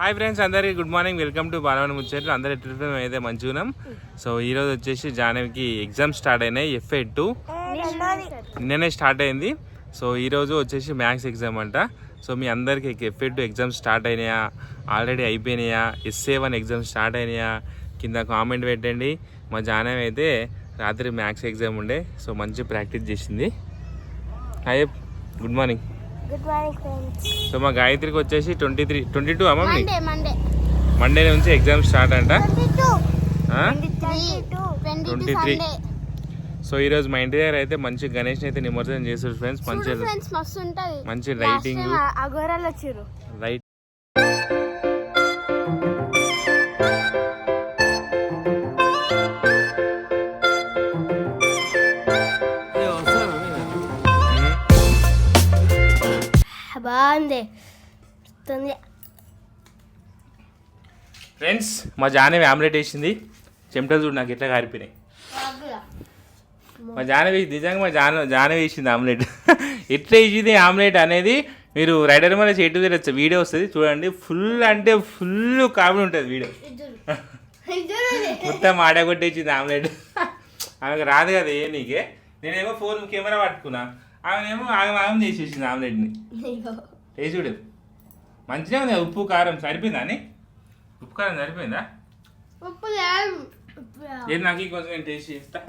Hi friends అందరికి good morning welcome to బాలవన్ ముచ్చట్లు అందరు ఎట్లా అయితే మంచున్నాం సో సో ఈరోజు వచ్చేసి జానవికి ఎగ్జామ్ స్టార్ట్ అయినాయి ఎఫ్ఏ టూ నిన్ననే స్టార్ట్ అయింది. సో ఈరోజు వచ్చేసి మ్యాథ్స్ ఎగ్జామ్ అంట. సో మీ అందరికి ఎఫ్ఏ టూ ఎగ్జామ్ స్టార్ట్ అయినాయా? ఆల్రెడీ అయిపోయినాయా? ఎస్ఏ వన్ ఎగ్జామ్ స్టార్ట్ అయినాయా? కింద కామెంట్ పెట్టండి. మా జానవి అయితే రాత్రి మ్యాథ్స్ ఎగ్జామ్ ఉండే. సో మంచి ప్రాక్టీస్ చేసింది. Hi good morning good morning friends so మా గాయత్రికి వచ్చేసి ట్వంటీ త్రీ ట్వంటీ టూ అమ్మ మండే మండే మండే నుంచి ఎగ్జామ్ స్టార్ట్ అంట. ట్వంటీ టూ ఆ? Twenty two twenty 23. Sunday so ఈ రోజు మా ఇంటి దగ్గర అయితే మంచి గణేష్ అయితే నిమజ్జనం చేస్తారు ఫ్రెండ్స్ మంచి మంచి లైటింగ్ అఘోరాలు వచ్చారు బాగుంది. ఫ్రెండ్స్ మా జానవి ఆమ్లెట్ వేసింది. చెమటలు చూడు నాకు ఎట్లా కారిపోయినాయి. మా జానవి నిజంగా మా జాన జానవి వేసింది ఆమ్లెట్. ఎట్లా వేసింది ఆమ్లెట్ అనేది మీరు రైడర్ మన చెట్టు తిరగచ్చు. వీడియో వస్తుంది చూడండి. ఫుల్ అంటే ఫుల్ కామెడీ ఉంటుంది వీడియో. మొత్తం ఆడగొట్టేసింది ఆమ్లెట్. ఆమెకు రాదు కదా ఏ నీకే. నేనేమో ఫోన్ కెమెరా పట్టుకున్నా. ఆమెనేమో ఆగం ఆగం చేసేసింది ఆమ్లెట్ని. ఏ చూడు. మంచిగా ఉంది ఉప్పు కారం సరిపోయిందా అని ఉప్పు కారం సరిపోయిందా? ఉప్పు లేదు. ఏది నాకు ఈ కొంచెం నేను టేస్ట్ చేస్తా?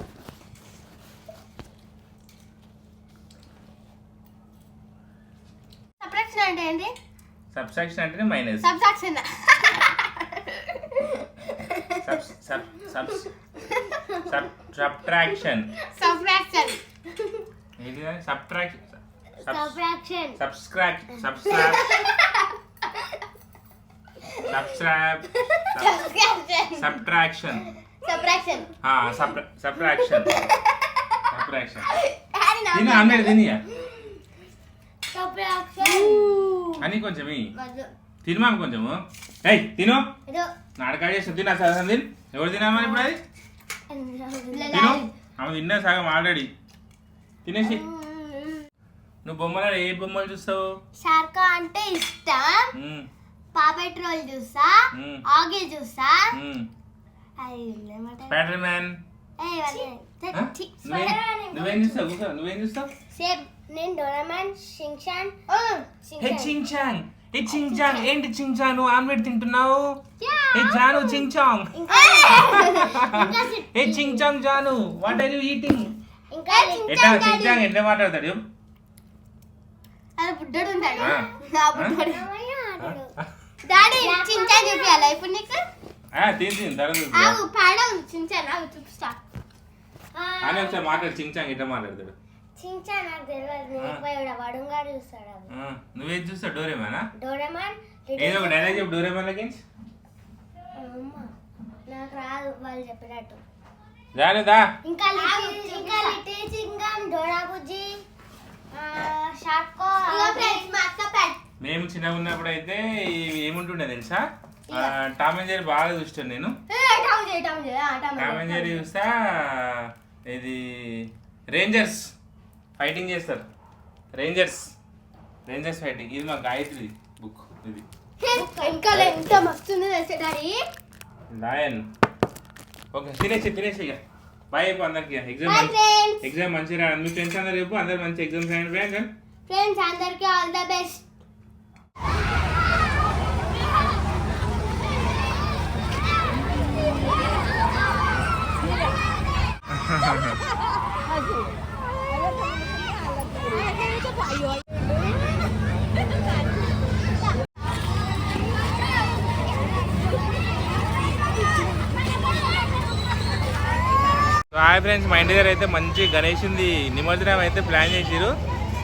సబ్ట్రాక్షన్ అంటే ఏంటి సబ్స్ట్రాక్షన్ అంటేనే మైనస్ సబ్ట్రాక్షన్ సబ్ట్రాక్షన్ సబ్ట్రాక్షన్ ఏంటి సబ్ట్రాక్షన్ సబ్ట్రాక్షన్ సబ్స్క్రాక్ సబ్స్క్రాబ్ సబ్స్క్రాబ్ సబ్ట్రాక్షన్ సబ్ట్రాక్షన్ సబ్ట్రాక్షన్ సబ్ట్రాక్షన్ తిని ఆమ్లెట్ తినియా? సబ్ట్రాక్షన్ అని కొంచెం ఇయ్యి. తినమా కొంచెము. ఏయ్ తిను. నాటకాలు చేసి తిన్నా సగం తిని. ఎవరు తినామని ఇప్పుడు అది? తిను. ఆమె తిన్నా సగం ఆల్రెడీ. తినేసి. నువ్వు బొమ్మలు ఏ బొమ్మలు చూస్తావు? షార్కా అంటే ఇష్టం. ఉమ్, పాపెట్ రోల్ చూసా. ఉమ్, ఆగే చూసా. ఉమ్. అది ఏమంటారు? Spider man. ఏయ్ వాళ్ళే. ఆ? ఛీ, నువ్వేం చూస్తావు? కూర్చో నువ్వేం చూస్తావు? సేమ్ నేను డోరామాన్ షింగ్షాన్ హే చింగ్ చాంగ్ ఏ చింగ్ చాంగ్ ఏంటి చింగ్ చాంగ్ నువ్వు ఆమ్లెట్ తింటున్నావు? ఏ జాను చింగ్ చాంగ్ ఏ! Janu. What are you eating ఇంకా ఎట్లా చింగ్ చాంగ్ ఎట్లా మాట్లాడతాడు? బుడ్డోడు ఉంటాడు ఆ. బుడ్డోడు డాడీ చించాన్ చూపించాలా ఇప్పుడు నీకు? ఆ, తిని తిని తర్వాత చూద్దాం. ఆగు చూపిస్తా అని ఒకసారి మాట్లాడు మాట్లాడతాడు. నాకు తెలియదు నేను చూస్తాడు అవి ఆ, నువ్వేం చూస్తావు డోరేమానా? డోరామాన్ ఏదో ఒక డైలాగ్ చెప్పు. డోరేమాన్ లకి అమ్మ నాకు రాదు వాళ్ళు చెప్పినట్టు. జానుదా ఇంకా ఇంకా లిటిల్ చింగం డోరా బుజ్జి మేము చిన్నగా ఉన్నప్పుడు అయితే ఏముంటుండే తెలుసా? ఆ, టామ్ అండ్ జెర్రీ బాగా చూస్తాను నేను. టామ్ అండ్ జెర్రీ చూస్తా ఇది రేంజర్స్ ఫైటింగ్ చేస్తారు. Rangers rangers fighting. ఇది మా గాయత్రి బుక్ ఇది. ఇంకా ఎంత డాడీ? లాయన్. ఓకే తినేసి తినేసి ఇక. బాయ్ అందరికి ఎగ్జామ్ ఫ్రెండ్స్ ఎగ్జామ్ మంచిగా రాయండి మీ ఫ్రెండ్స్ అందరు చెప్పు అందరు మంచి ఎగ్జామ్స్ రాయండి. ఫ్రెండ్స్ ఫ్రెండ్స్ అందరికీ all the best hi friends మా ఇంటి దగ్గర అయితే మంచి గణేషుంది నిమజ్జనం అయితే ప్లాన్ చేసిరు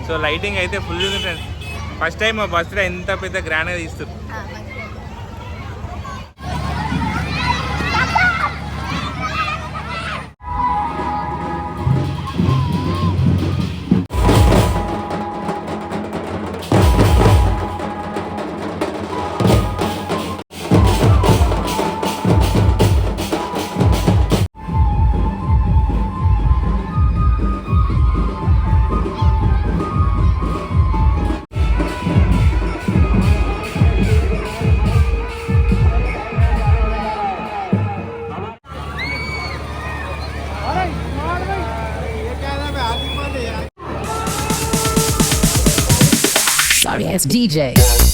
సో లైటింగ్ అయితే ఫుల్ ఉంది ఫ్రెండ్స్ ఫస్ట్ టైం మా బస్సులో ఎంత పెద్ద గ్రాండ్గా తీస్తారు sorry ass DJ.